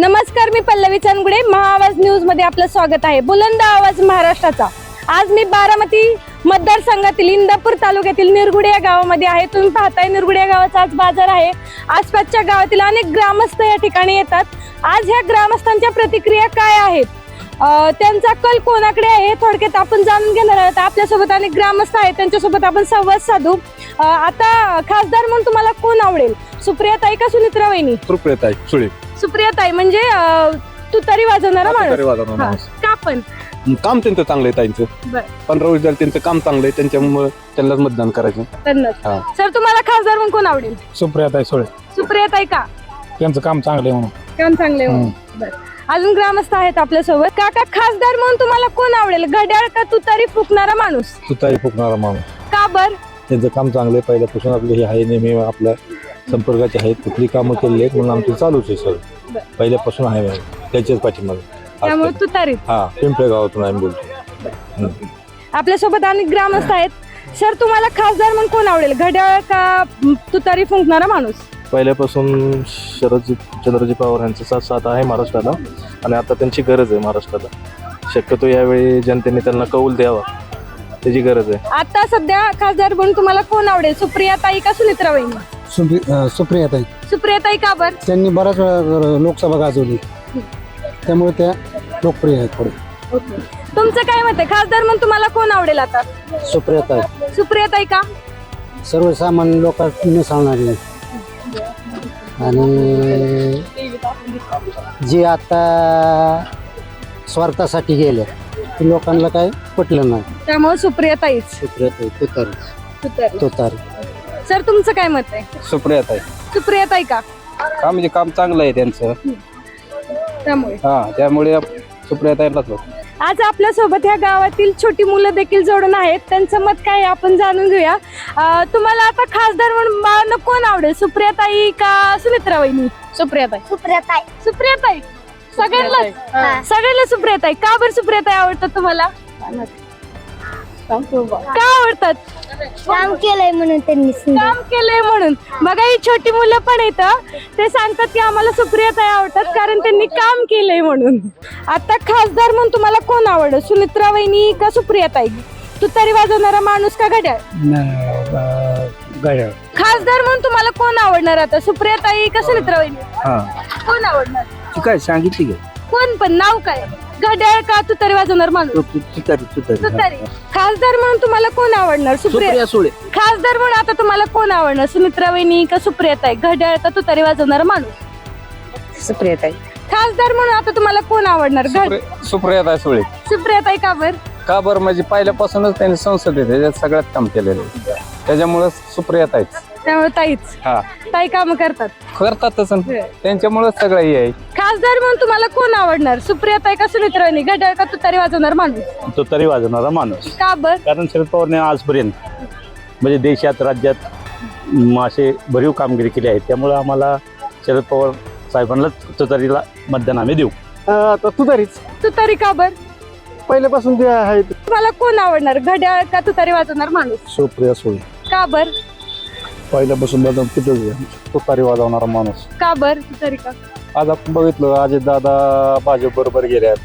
नमस्कार मी पल्लवी चनगुडे महाआवाज न्यूजमध्ये आपलं स्वागत आहे. बुलंद आवाज महाराष्ट्राचा. आज मी बारामती मतदारसंघातील इंदापूर तालुक्यातील निरगुडे या गावामध्ये आहे. तुम्ही पाहताय निरगुडे या गावाचा आज बाजार आहे. आसपासच्या गावातील अनेक ग्रामस्थ या ठिकाणी येतात. आज ह्या ग्रामस्थांच्या प्रतिक्रिया काय आहेत? त्यांचा कल कोणाकडे आहे थोडक्यात आपण जाणून घेणार आहोत. आपल्यासोबत अनेक ग्रामस्थ आहेत. त्यांच्यासोबत आपण संवाद साधू. आता खासदार म्हणून तुम्हाला कोण आवडेल? सुप्रियाताई का सुनित्रा वहिनी? सुप्रियाताई सुळे सुप्रिया ताई म्हणजे अं, तुतारी वाजवणारा तरी माणूस. वाजवणार हा, माणूस. का पण? काम त्यांचं चांगलं आहे ताईंचं. बरं. पंधरा वर्ष झालं त्यांचं काम चांगलं आहे त्यांच्यामुळे त्यांनाच मतदान करायचं. त्यांनाच. हा. सर तुम्हाला खासदार म्हणून कोण आवडेल? सुप्रियाताई सोळे. सुप्रिया ताई का? त्यांचं काम चांगलं आहे म्हणून. काम चांगले अजून ग्रामस्थ आहेत आपल्यासोबत. काका खासदार म्हणून तुम्हाला कोण आवडेल? घड्याळ का तुतारी फुकणारा माणूस? तुतारी फुकणारा माणूस. का बर? त्यांचं काम चांगलं आहे. पहिल्यापासून आपले हे आहे नेहमी आपल्या संपर्काचे आहेत कुठली कामं केलेली आहेत म्हणून आमचं चालूच आहे सगळं. पहिल्यापासून आहे मॅम त्याच्याच पाठीमागे. त्यामुळे आज- तुतारीत. हा पिंपळे गावातून आम्ही बोलतो. आपल्यासोबत अनेक ग्रामस्थ आहेत. सर तुम्हाला खासदार म्हणून कोण आवडेल? घड्याळ का तुतारी फुंकणारा माणूस? पहिल्यापासून शरदजी चंद्रजी पवार यांचा साथ साथ आहे महाराष्ट्राला. आणि आता त्यांची गरज आहे महाराष्ट्राला. शक्यतो यावेळी जनतेने त्यांना कौल द्यावा. त्याची गरज आहे. आता सध्या खासदार म्हणून तुम्हाला कोण आवडेल? सुप्रिया ताई का सुनित्रा वहिनी? सुप्रियाताई. सुप्रिया ताई का बर? त्यांनी बऱ्याच वेळा लोकसभा गाजवली. त्यामुळे त्या लोकप्रिय आहेत थोडे. तुमचं काय मत आहे? खासदार म्हणून तुम्हाला कोण आवडेल आता? सुप्रियाताई. सुप्रिया ताई का? सर्वसामान्य लोकांनी सांगणारी आणि जे आता स्वार्थासाठी गेले ते लोकांना काय पटलं नाही. त्यामुळे सुप्रिया ताईच सुप्रियाताई तुतारी तुतारी. तुतारी. सर तुमचं काय मत आहे? सुप्रियता आहे. सुप्रिया ताई का? काम म्हणजे काम चांगलं आहे त्यांचं. त्यामुळे. हा त्यामुळे सुप्रियताईलाच आज आपल्यासोबत ह्या गावातील छोटी मुलं देखील जोडून आहेत. त्यांचं मत काय आहे आपण जाणून घेऊया. अं, तुम्हाला आता खासदार म्हणून बाळांना कोण आवडेल? सुप्रिया ताई का सुमित्रा वहिनी सुप्रिया ताई सुप्रताई सुप्रिया ताई सगळ्यांना सगळ्यांना सुप्रिया ताई का बरं सुप्रिया ताई आवडतात तुम्हाला का आवडतात? काम केलंय म्हणून त्यांनी सुंदर. काम केलंय म्हणून. बघा ही छोटी मुलं पण येतं ते सांगतात की आम्हाला सुप्रिया ताई आवडतात कारण त्यांनी काम केलंय म्हणून. आता खासदार म्हणून तुम्हाला कोण आवडत सुनित्रा वहिनी का सुप्रिया ताई? तुतारी वाजवणारा माणूस का घड्याळ? गड्या खासदार म्हणून तुम्हाला कोण आवडणार आता? सुप्रिया ताई का सुनित्रा वहिनी? कोण आवडणार? काय सांगितली गे कोण पण? नाव काय? घड्याळ का तुतारी वाजवणार माणूस? तुतारी तुतारी तुतारी. खासदार म्हणून तुम्हाला कोण आवडणार? सुप्रिया सुळे. खासदार म्हणून आता तुम्हाला कोण आवडणार? सुमित्रा वहिनी का सुप्रिया ताई घड्याळ का तुतारी वाजवणारा माणूस? सुप्रियाताई. खासदार म्हणून आता तुम्हाला कोण आवडणार? घड सुप्रियता सुळे. सुप्रिया ताई का बर? का बरं? म्हणजे पहिल्यापासूनच त्यांनी संसदेत त्याच्यात सगळ्यात काम केलेलं आहे. त्याच्यामुळे सुप्रियता आहेच त्यामुळे ताईच. हा. ताई काम करतात. करतातच आणि त्यांच्यामुळेच सगळं हे आहे. खासदार म्हणून तुम्हाला कोण आवडणार? सुप्रिया ताई का सुमित्रा वहिनी घड्याळ का तुतारी वाजवणार माणूस? तो तरी वाजवणारा माणूस. का बर? कारण शरद पवारने आजपर्यंत म्हणजे देशात राज्यात म, असे भरीव कामगिरी केली आहे. त्यामुळे आम्हाला शरद पवार साहेबांनाच तुतारीला मतदान आम्ही देऊ. आता तुतारीच. तुतारी का बर? पहिल्यापासून ते आहेत. तुम्हाला कोण आवडणार? घड्याळ का तुतारी वाजवणार माणूस? सुप्रिया सोळी. का बर? पहिल्यापासून बदल तिथंच तुतारी वाजवणारा माणूस. का बर तुतारी का? आज आपण बघितलं अजित दादा भाजप बरोबर गेल्यात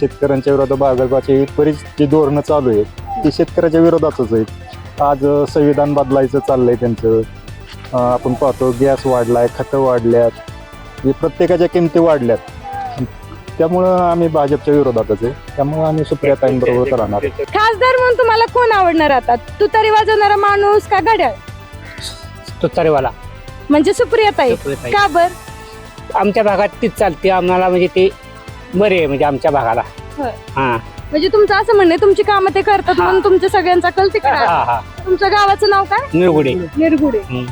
शेतकऱ्यांच्या विरोधात भाजपाची बरीच जी धोरणं चालू आहेत ती शेतकऱ्याच्या विरोधातच आहेत. आज अं, संविधान बदलायचं चाललंय त्यांचं. अं, आपण पाहतो गॅस वाढलाय खतं वाढल्यात. हे प्रत्येकाच्या किमती वाढल्यात. त्यामुळं आम्ही भाजपच्या विरोधातच आहे. त्यामुळं आम्ही सुप्रियाताईंबरोबर राहणार. खासदार म्हणून तुम्हाला कोण आवडणार आता? तुतारी वाजवणारा माणूस का घड्याळ? तुतारीवाला म्हणजे सुप्रिया ताई का बर? आमच्या भागात तीच चालते आम्हाला म्हणजे ते बरे आहे म्हणजे आमच्या भागाला. होय. हा. म्हणजे तुमचं असं म्हणणं आहे, तुमची कामं ते करतात हा. म्हणून तुमच्या सगळ्यांचा कल तिकडे आहे. हा हा. तुमच्या गावाचं नाव काय? निरगुडे. निरगुडे. हम्म.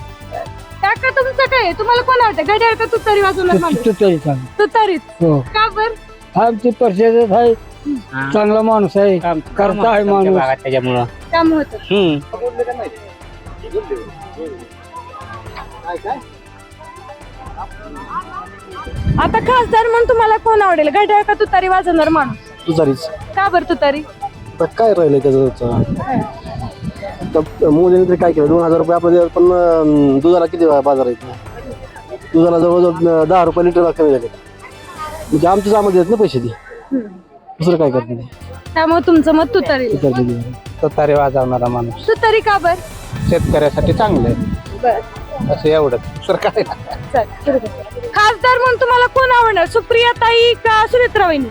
काका तुमचं काय आहे? तुम्हाला कोण आवडतं? घड्याळ का तुतारी वाजवणार माणूस? तुतारीत हो. का बर? आमची परिषद आहे. चांगला माणूस आहे. करता आहे माणूस. भागात त्याच्यामुळं. काम होत. हम्म. आता खासदार म्हणून तुम्हाला कोण आवडेल? घड्याळ का तुतारी वाजवणार माणूस तुतारीच. का बर तुतारी? तर काय राहिलं त्याचं तर मोदीने तरी काय केलं? दोन हजार रुपये आपण पण अं, दुधाला किती बाजार आहे दुधाला जवळजवळ अं, दहा रुपये लिटरला कमी झाले म्हणजे आमच्याच आम्हाला देत ना पैसे ती. दुसरं काय करते ते? त्यामुळे तुमचं मत तुतारी. करते ते. तुतारी वाजवणारा माणूस. तुतारी का बर? शेतकऱ्यासाठी चांगलं आहे. असं एवढंच सर काय खासदार म्हणून तुम्हाला कोण आवडणार? सुप्रिया ताई का सुनेत्रा वहिनी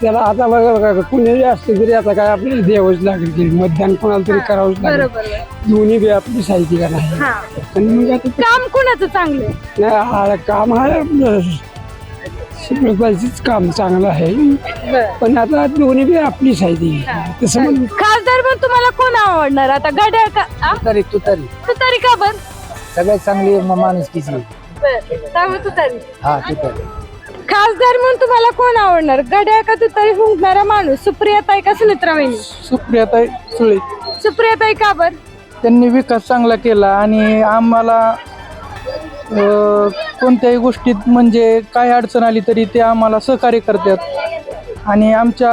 त्याला आता बघा बघा कुणी असते तरी आता काय आपल्याला द्यावंच लागेल की मतदान कोणाला तरी करावंच लागेल. दोन्ही बी आपली साहित्य का नाही हा. पण मग आता ते- काम कोणाचं चांगलं? आहे? नाही, हा काम आहे आपलं सुप्रभातचंच काम चांगलं आहे. पण आता दोन्ही बी आपली साहित्य तसं म्हणून खासदार म्हणून तुम्हाला कोण आवडणार? आता घड्याळ का आ? तुतारी तुतारी. तुतारी का बर सगळ्यात चांगली माणूस किती? त्यामुळे तुतारी हा तुतारी खासदार म्हणून तुम्हाला कोण आवडणार? घड्याळ का तुतारी फुंकणारा माणूस? सुप्रिया ताई का सुनेत्रा वहिनी सुप्रियाताई सुळे. सुप्रिया ताई का बर? त्यांनी विकास चांगला केला आणि आम्हाला अ, कोणत्याही गोष्टीत म्हणजे काय अडचण आली तरी ते आम्हाला सहकार्य करतात. आणि आमच्या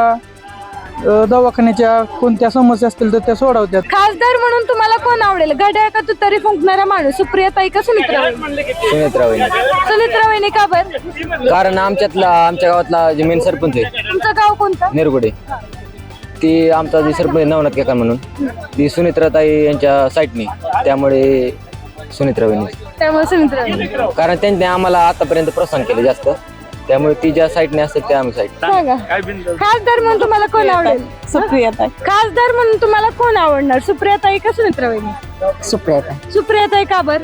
दवाखान्याच्या कोणत्या समस्या असतील तर त्या सोडवतात खासदार म्हणून तुम्हाला कोण आवडेल? घड्याळ का तुतारी फुंकणारा माणूस? सुप्रिया ताई का सुनेत्रा वहिनी? सुनेत्रा वहिनी. का बर? कारण आमच्यातला आमच्या गावातला जे मेन सरपंच आहे. तुमचं गाव कोणतं? नेरगुडे. ती आमचा जे सरपंच आहे नवनाथ केकान म्हणून. ती सुनित्राताई यांच्या साईटनी त्यामुळे सुनित्रा वहिनी त्यामुळे वहिनी. कारण त्यांनी आम्हाला आतापर्यंत प्रोत्साहन केलं जास्त. त्यामुळे ती ज्या साईटने असतात त्या आम्ही साईट सांगा. खासदार म्हणून तुम्हाला कोण आवडेल? सुप्रिया ताई खासदार म्हणून तुम्हाला कोण आवडणार? सुप्रिया ताई का सुनेत्रा वहिनी सुप्रिया सुप्रिया ताई का बर?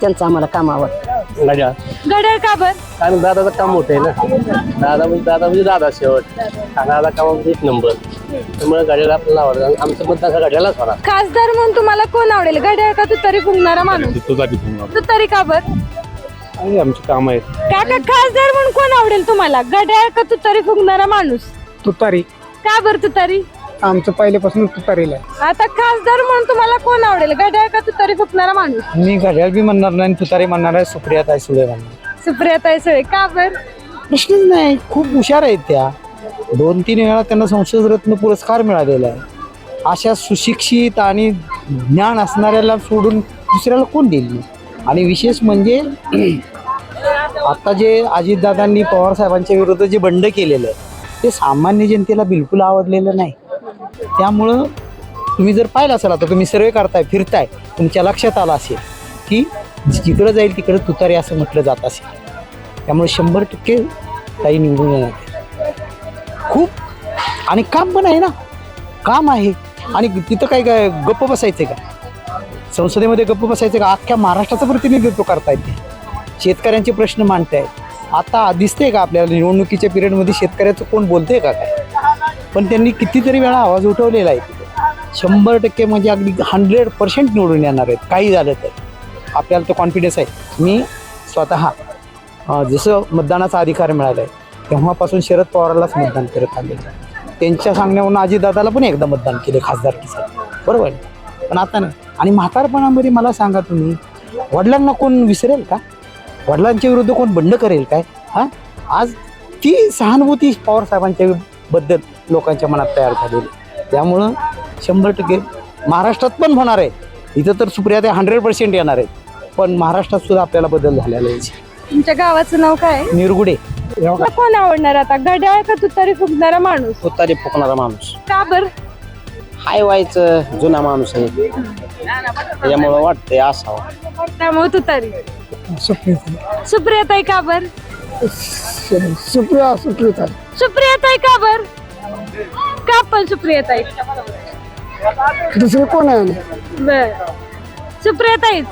त्यांचं आम्हाला काम आवडतं. घड्याळ का बर? कारण दादाचं काम मोठं आहे ना. दादा म्हणजे दादा म्हणजे दादा शेवट. आणि दादा कामामध्ये एक नंबर. त्यामुळे गाडीला आपल्याला आवडतं. आणि आमचं मतदान हा गाड्यालाच होणार. खासदार म्हणून तुम्हाला कोण आवडेल? घड्याळ का तुतारी फुंकणारा माणूस? तुतारी का बर? आमचे काम आहेत. काका खासदार म्हणून कोण आवडेल तुम्हाला? घड्याळ का तुतारी फुंकणारा माणूस? तुतारी. का बर तुतारी? आमचं पहिल्यापासून तुतारीला आहे. आता खासदार म्हणून तुम्हाला कोण आवडेल? घड्याळ का तुतारी फुंकणारा माणूस? मी घड्याळ बी म्हणणार नाही तुतारी म्हणणार आहे सुप्रियाताई सुळे म्हणणार. सुप्रिया ताई सुळे. का बर? प्रश्नच नाही. खूप हुशार आहेत त्या. दोन तीन वेळा त्यांना संसद रत्न पुरस्कार मिळालेला आहे. अशा सुशिक्षित आणि ज्ञान असणाऱ्याला सोडून दुसऱ्याला कोण देईल? आणि विशेष म्हणजे आत्ता जे अजितदादांनी पवार साहेबांच्या विरुद्ध जे बंड केलेलं ते सामान्य जनतेला बिलकुल आवडलेलं नाही. त्यामुळं तुम्ही जर पाहिलं असाल आता तुम्ही सर्वे करताय फिरताय तुमच्या लक्षात आलं असेल की जिकडं जाईल तिकडं तुतारी असं म्हटलं जात असेल. त्यामुळे शंभर टक्के ताई निवडून येणार खूप. आणि काम पण आहे ना. काम आहे. आणि तिथं काय काय गप्प बसायचं का? संसदेमध्ये गप्प बसायचं का? अख्ख्या महाराष्ट्राचं प्रतिनिधित्व करतायत ते. शेतकऱ्यांचे प्रश्न मांडतायत. आता दिसते का आपल्याला निवडणुकीच्या पिरियडमध्ये शेतकऱ्याचं कोण बोलते का काय? पण त्यांनी कितीतरी वेळा आवाज उठवलेला आहे शंभर टक्के म्हणजे अगदी हंड्रेड पर्सेंट निवडून येणार आहेत. काही झालं तर. आपल्याला तो कॉन्फिडन्स आहे. मी स्वतः जसं मतदानाचा अधिकार मिळाला आहे तेव्हापासून शरद पवारलाच मतदान करत आले त्यांच्या सांगण्यावरून अजितदादाला पण एकदा मतदान केले खासदारकीसाठी. बरोबर आहे? पण आता नाही आणि म्हातारपणामध्ये मला सांगा तुम्ही वडिलांना कोण विसरेल का? वडिलांच्या विरुद्ध कोण बंड करेल काय? हां? आज ती सहानुभूती पवार साहेबांच्या बद्दल लोकांच्या मनात तयार झालेली. त्यामुळं शंभर टक्के महाराष्ट्रात पण होणार आहे. इथं तर सुप्रिया ते हंड्रेड पर्सेंट येणार आहेत. पण महाराष्ट्रात सुद्धा आपल्याला बदल झालेला आहे. तुमच्या गावाचं नाव काय? निरगुडे. कोण आवडणार आता? घड्याळ का तुतारी फुंकणारा माणूस? तुतारी फुकणारा माणूस. का बर? हाय व्हायचं जुना माणूस आहे. त्यामुळं वाटतंय असावं. त्यामुळे तुतारी सुप्रिया सुप्रिया ताई का बर? सुप्रिया सुप्रिया सुप्रिया ताई का बर? का पण सुप्रिया ताई दुसरं कोण आहे बर. सुप्रिया ताईच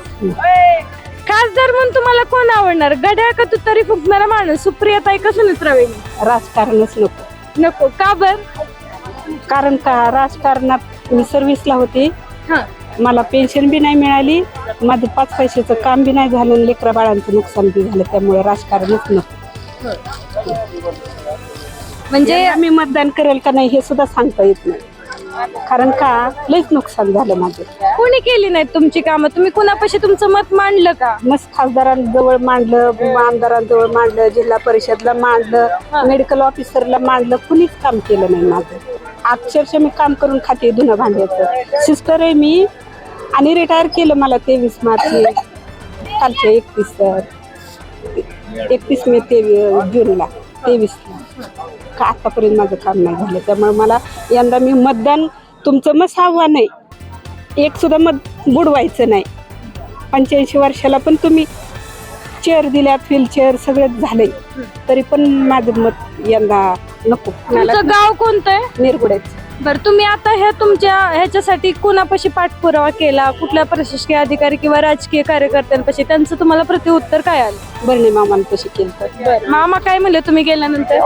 खासदार म्हणून तुम्हाला कोण आवडणार? घड्याळ का तुतारी फुंकणारा माणूस? सुप्रिया ताई का सुनित्रा वहिनी राजकारणच नको. नको. का बर? कारण का? राजकारणात मी सर्व्हिसला होते. हा. मला पेन्शन बी नाही मिळाली. माझं पाच पैशाचं काम बी नाही झालं आणि लेकरा बाळांचं नुकसान बी झालं. त्यामुळे राजकारणच नको म्हणजे आम्ही मतदान करेल का नाही हे सुद्धा सांगता येत नाही. कारण का? लईच नुकसान झालं माझं. कोणी केली नाहीत तुमची कामं? तुम्ही कुणापाशी तुमचं मत मांडलं का? मस्त खासदारांजवळ मांडलं आमदारांजवळ मांडलं जिल्हा परिषदला मांडलं मेडिकल ऑफिसरला मांडलं. कुणीच काम केलं नाही माझं. अक्षरशः मी काम करून खाते धुणं भांड्याचं. सिस्टर आहे मी. आणि रिटायर केलं मला तेवीस मार्च कालच्या एकतीस एकतीस मे ते जूनला. तेवीसला. का आतापर्यंत माझं काम नाही झालं? त्यामुळे मला यंदा मी मतदान तुमचं मत आव्हान आहे. एक सुद्धा मत बुडवायचं नाही. पंच्याऐंशी वर्षाला पण तुम्ही चेअर दिल्यात व्हीलचेअर सगळं झालंय. तरी पण माझं मत यंदा नको. गाव कोणतं आहे? निरगुडेच बरं तुम्ही आता ह्या तुमच्या ह्याच्यासाठी कुणापाशी पाठपुरावा केला? कुठल्या प्रशासकीय अधिकारी किंवा राजकीय कार्यकर्त्यांपाशी? त्यांचं तुम्हाला प्रत्युत्तर काय आलं? बर्णे मामांपाशी केलं. तर मामा काय म्हणले तुम्ही गेल्यानंतर?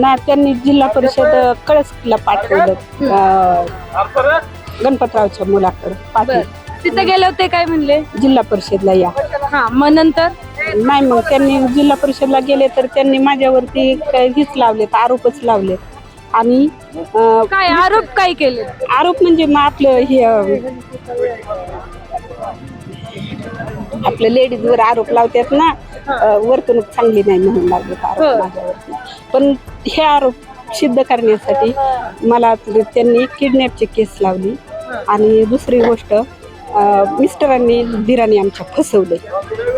ना त्यांनी जिल्हा परिषद कळसला पाठवलं. अं, गणपतरावच्या मुलाकडे पाठवलं. तिथे गेले होते काय म्हणले? जिल्हा परिषदला या. हा मग नंतर? नाही मग त्यांनी जिल्हा परिषदला गेले तर त्यांनी माझ्यावरती काय हेच लावले आरोपच लावले आणि अं, काय आरोप काय केले? आरोप म्हणजे मग आपलं हे अं, आपलं लेडीजवर आरोप लावतात ना अं, वर्तणूक चांगली नाही म्हणून लागले आरोप माझ्यावरती पण हे आरोप सिद्ध करण्यासाठी मला त्यांनी किडनॅपची केस लावली. आणि दुसरी गोष्ट अं, मिस्टरांनी दिराने आमच्या फसवले.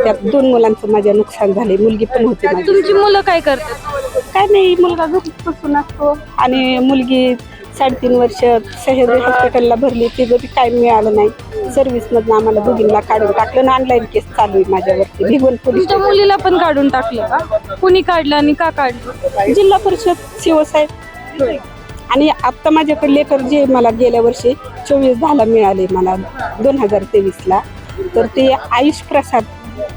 त्यात दोन मुलांचं माझ्या नुकसान झाले. मुलगी पण होती माझी तुमची मुलं काय करतात? काय नाही मुलगा घरीच बसून असतो. आणि मुलगी साडेतीन वर्ष सह्याद्री हॉस्पिटलला भरली ते जरी काय मिळालं नाही. सर्व्हिसमधनं आम्हाला दोघींना काढून टाकलं आणि ऑनलाईन केस चालू आहे माझ्यावरती. भिगवण पोलीस तुमच्या मुलीला पण काढून टाकलं का? कुणी काढलं आणि का काढलं? जिल्हा परिषद शिवसाहेब आणि आता माझ्याकडे लेटर जे मला गेल्या वर्षी चोवीस दहाला मिळाले मला दोन हजार तेवीसला. तर ते आयुष प्रसाद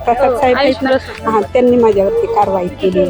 प्रसाद साहेब आहेत ना, हा त्यांनी माझ्यावरती कारवाई केली.